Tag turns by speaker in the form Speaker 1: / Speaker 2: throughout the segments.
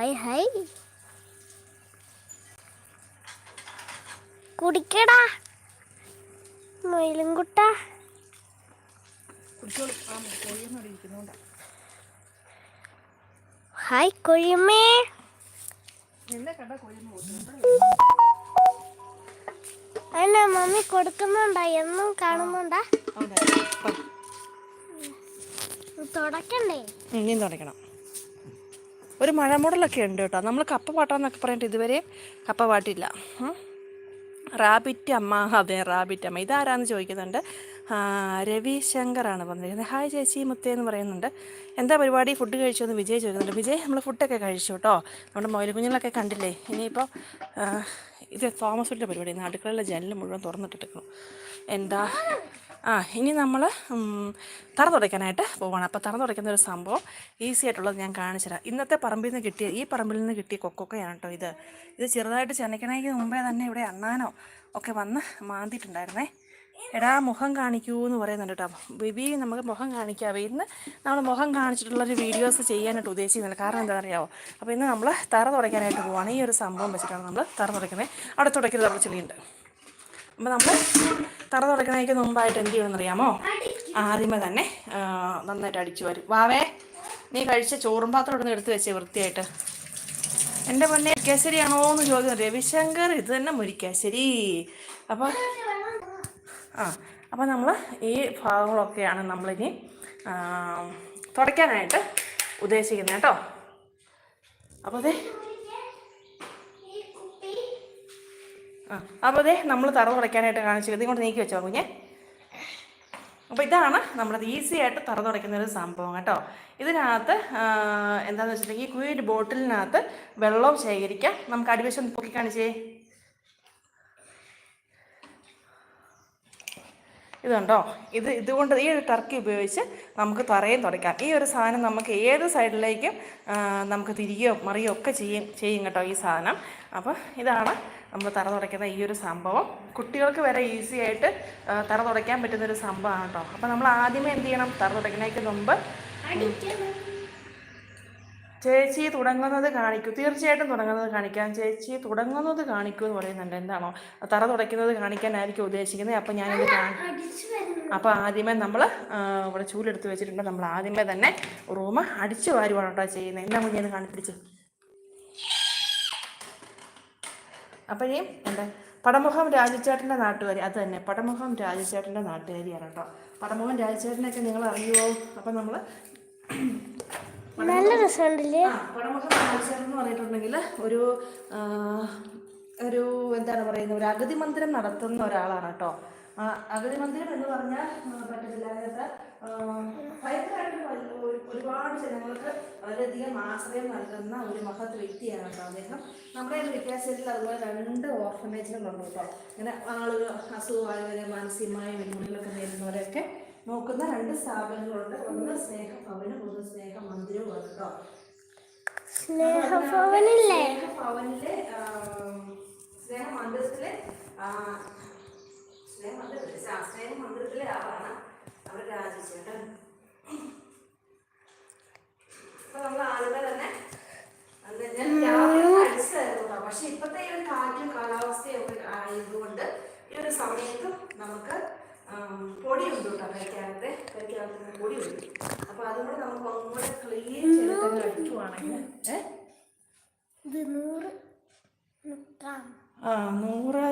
Speaker 1: High hi. കുടിക്കടാ. മയിലും കുട്ട.
Speaker 2: കുടിച്ചോളൂ ആ കോഴിയൊന്നും അവിടെ ഇരിക്കുന്നോണ്ടാ
Speaker 1: ഹായ് കൊഴിയമ്മേ അല്ല മമ്മി കൊടുക്കുന്നുണ്ടാ? എന്നും കാണുന്നുണ്ടാ? തുടക്കണ്ടേ?
Speaker 2: ഇനിയും തുടയ്ക്കണം. ഒരു മഴമൂടലൊക്കെ ഉണ്ട് കേട്ടോ. നമ്മൾ കപ്പ പാട്ടാന്നൊക്കെ പറഞ്ഞിട്ട് ഇതുവരെ കപ്പ പാട്ടില്ല റാബിറ്റ് അമ്മ അതെ റാബിറ്റ് അമ്മ. ഇതാരാന്ന് ചോദിക്കുന്നുണ്ട്. രവിശങ്കറാണ് പറഞ്ഞിരിക്കുന്നത് ഹായ് ചേച്ചി മുത്തേ എന്ന് പറയുന്നുണ്ട്. എന്താ പരിപാടി? ഫുഡ് കഴിച്ചു എന്ന് വിജയ് ചോദിക്കുന്നുണ്ട്. വിജയ് നമ്മൾ ഫുഡൊക്കെ കഴിച്ചു കേട്ടോ. നമ്മുടെ മൊയിൽ കുഞ്ഞുങ്ങളൊക്കെ കണ്ടില്ലേ? ഇനിയിപ്പോൾ ഇത് തോമസിന്റെ പരിപാടി. അടുക്കളയിലെ ജനൽ മുഴുവൻ തുറന്നിട്ടിരിക്കുന്നു. എന്താ? ആ ഇനി നമ്മൾ തറ തുടയ്ക്കാനായിട്ട് പോവാണ്. അപ്പോൾ തറ തുടയ്ക്കുന്ന ഒരു സംഭവം ഈസി ആയിട്ടുള്ളത് ഞാൻ കാണിച്ചു തരാം. ഇന്നത്തെ പറമ്പിൽ നിന്ന് കിട്ടിയ ഈ പറമ്പിൽ നിന്ന് കിട്ടിയ കൊക്കൊക്കെയാണ് കേട്ടോ ഇത്. ഇത് ചെറുതായിട്ട് ചെനയ്ക്കണമെങ്കിൽ മുമ്പേ തന്നെ ഇവിടെ അണ്ണാനോ ഒക്കെ വന്ന് മാന്തിയിട്ടുണ്ടായിരുന്നേ. എടാ മുഖം കാണിക്കൂ എന്ന് പറയുന്നുണ്ട് കേട്ടോ. ബേബി നമുക്ക് മുഖം കാണിക്കാവേ ഇന്ന് നമ്മൾ മുഖം കാണിച്ചിട്ടുള്ളൊരു വീഡിയോസ് ചെയ്യാനായിട്ട് ഉദ്ദേശിക്കുന്നില്ല. കാരണം എന്താണെന്ന് അറിയാമോ അപ്പോൾ ഇന്ന് നമ്മൾ തറ തുടയ്ക്കാനായിട്ട് പോവുകയാണ് ഈ ഒരു സംഭവം വെച്ചിട്ടാണ് നമ്മൾ തറ തുടയ്ക്കുന്നത്. അവിടെ തുടയ്ക്കരുത് നമ്മൾ ചെളിയുണ്ട്. അപ്പോൾ നമ്മൾ തറ തുടയ്ക്കണേക്ക് മുമ്പായിട്ട് എന്ത് ചെയ്യണമെന്ന് അറിയാമോ ആദ്യമേ തന്നെ നന്നായിട്ട് അടിച്ചു വരും. വാവേ നീ കഴിച്ച ചോറും പാത്രം ഇവിടെ നിന്ന് എടുത്ത് വെച്ചേ വൃത്തിയായിട്ട്. എന്റെ പൊന്നെ കേസരിയാണോ എന്ന് ചോദ്യം രവിശങ്കർ ഇത് തന്നെ മുരിക്കാശ്ശേരി അപ്പോൾ ആ അപ്പോൾ നമ്മൾ ഈ ഭാഗങ്ങളൊക്കെയാണ് നമ്മളിനി തുടയ്ക്കാനായിട്ട് ഉദ്ദേശിക്കുന്നത് കേട്ടോ. അപ്പോൾ അതെ ആ അപ്പോൾ അതെ നമ്മൾ തറ തുടയ്ക്കാനായിട്ട് കാണിച്ചു ഇതും കൊണ്ട് നീക്കി വെച്ചോ കുഞ്ഞേ? അപ്പോൾ ഇതാണ് നമ്മളത് ഈസി ആയിട്ട് തറ തുടയ്ക്കുന്ന ഒരു സംഭവം കേട്ടോ. ഇതിനകത്ത് എന്താണെന്ന് വെച്ചിട്ടുണ്ടെങ്കിൽ കുയൊരു ബോട്ടിലിനകത്ത് വെള്ളം ശേഖരിക്കാം. നമുക്ക് അടിവശം പൊക്കി കാണിച്ചേ ഇതുണ്ടോ? ഇത് ഇതുകൊണ്ട് ഈ ഒരു ടർക്കി ഉപയോഗിച്ച് നമുക്ക് തറയും തുടയ്ക്കാം. ഈ ഒരു സാധനം നമുക്ക് ഏത് സൈഡിലേക്കും നമുക്ക് തിരികെയോ മറിയോ ഒക്കെ ചെയ്യും ചെയ്യും കേട്ടോ ഈ സാധനം. അപ്പോൾ ഇതാണ് നമ്മൾ തറ തുടയ്ക്കുന്ന ഈ ഒരു സംഭവം. കുട്ടികൾക്ക് വരെ ഈസി ആയിട്ട് തറ തുടയ്ക്കാൻ പറ്റുന്നൊരു സംഭവമാണ് കേട്ടോ. അപ്പോൾ നമ്മൾ ആദ്യമേ എന്ത് ചെയ്യണം? തറ തുടയ്ക്കുന്നതിന് മുമ്പ് ചേച്ചി തുടങ്ങുന്നത് കാണിക്കൂ. തീർച്ചയായിട്ടും തുടങ്ങുന്നത് കാണിക്കാം. ചേച്ചി തുടങ്ങുന്നത് കാണിക്കൂ എന്ന് പറയുന്നുണ്ട്. എന്താണോ? തറ തുടയ്ക്കുന്നത് കാണിക്കാനായിരിക്കും ഉദ്ദേശിക്കുന്നത്. അപ്പം ഞാനിത് അപ്പോൾ ആദ്യമേ നമ്മൾ ഇവിടെ ചൂലെടുത്ത് വെച്ചിട്ടുണ്ട്. നമ്മൾ ആദ്യമേ തന്നെ റൂം അടിച്ചു വാരുവാണ് കേട്ടോ ചെയ്യുന്നത്. എന്താ കുഞ്ഞിന് കാണിപ്പിടിച്ച്. അപ്പോഴേ എന്താ? പടമുഖം രാജചേട്ടന്റെ നാട്ടുകാരി. അത് തന്നെ. പടമുഖം രാജചേട്ടന്റെ നാട്ടുകാരിയാണ് കേട്ടോ. പടമുഖം രാജചേട്ടനൊക്കെ നിങ്ങൾ അറിയുമോ അപ്പം നമ്മൾ
Speaker 1: നല്ല രസമുണ്ടല്ലേ?
Speaker 2: പടമുഖം രാജചേട്ടൻ എന്ന് പറഞ്ഞിട്ടുണ്ടെങ്കിൽ ഒരു ഒരു എന്താണ് പറയുന്നത് ഒരു അഗതി മന്ദിരം നടത്തുന്ന ഒരാളാണ് കേട്ടോ. അഗതി മന്ദിരം എന്ന് പറഞ്ഞാൽ പറ്റത്തില്ല. ഒരുപാട് ജനങ്ങൾക്ക് വളരെയധികം ആശ്രയം നൽകുന്ന ഒരു മഹത് വ്യക്തിയാണ് കേട്ടോ അദ്ദേഹം. നമ്മുടെ വിദ്യാശാലയിൽ അതുപോലെ രണ്ട് ഓർഫനേജുകളുണ്ട് കേട്ടോ. ഇങ്ങനെ ആളുകൾ അസുഖമായവരെ മാനസികമായ വെല്ലുവിളികളൊക്കെ നേരിടുന്നവരെയൊക്കെ നോക്കുന്ന രണ്ട് സ്ഥാപനങ്ങളുണ്ട്. ഒന്ന് സ്നേഹഭവനും ഒന്ന് സ്നേഹ മന്ദിരവുമാണ് കേട്ടോ സ്നേഹഭവനിലെ സ്നേഹ മന്ദിരത്തിലെ സ്നേഹ മന്ദിരത്തിലെ ആ, സ്നേഹ മന്ദിരത്തിലെ ആളാണ് അവിടെ രാജിച്ചേട്ടൻ അപ്പൊ നമ്മൾ തന്നെ പക്ഷെ ഇപ്പോഴത്തെ ഈ ഒരു കാറ്റും കാലാവസ്ഥയും ഒക്കെ ആയതുകൊണ്ട് ഈ ഒരു സമയത്തും നമുക്ക് പൊടിയുണ്ട് കേട്ടോ കഴിക്കാനത്തെ കഴിക്കാനത്തെ പൊടിയുണ്ട്. അപ്പൊ അതും കൂടെ നമുക്ക് ഒന്നുകൂടെ ക്ലീൻ ചെയ്തിട്ട് അടിക്കുവാണെങ്കിൽ. ഏഹ്
Speaker 1: ഇത് നൂറ് മുക്കാം
Speaker 2: ആ നൂറ്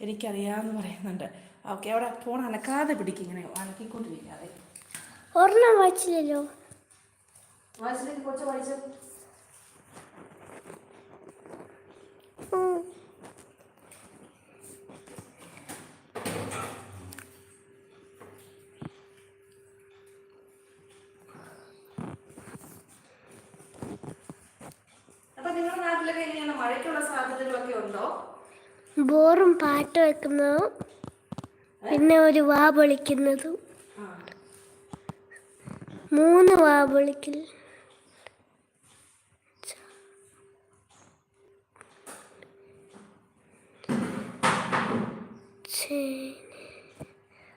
Speaker 2: എനിക്കറിയാമെന്ന് പറയുന്നുണ്ട്. ഓക്കെ അവിടെ ഫോൺ അനക്കാതെ പിടിക്കും ഇങ്ങനെ അനക്കിക്കൊണ്ടിരിക്കാതെ.
Speaker 1: ഒരെണ്ണം വായിച്ചില്ലല്ലോ?
Speaker 2: വായിച്ചില്ലെങ്കിൽ കൊച്ചു വായിച്ചു. നാട്ടിലൊക്കെ എങ്ങനെയാണ് മഴയ്ക്കുള്ള സാധ്യതകളൊക്കെ ഉണ്ടോ?
Speaker 1: ബോറും പാട്ട് വെക്കുന്നതും പിന്നെ ഒരു വാ പൊളിക്കുന്നതും. മൂന്ന് വാ പൊളിക്കൽ. ചേ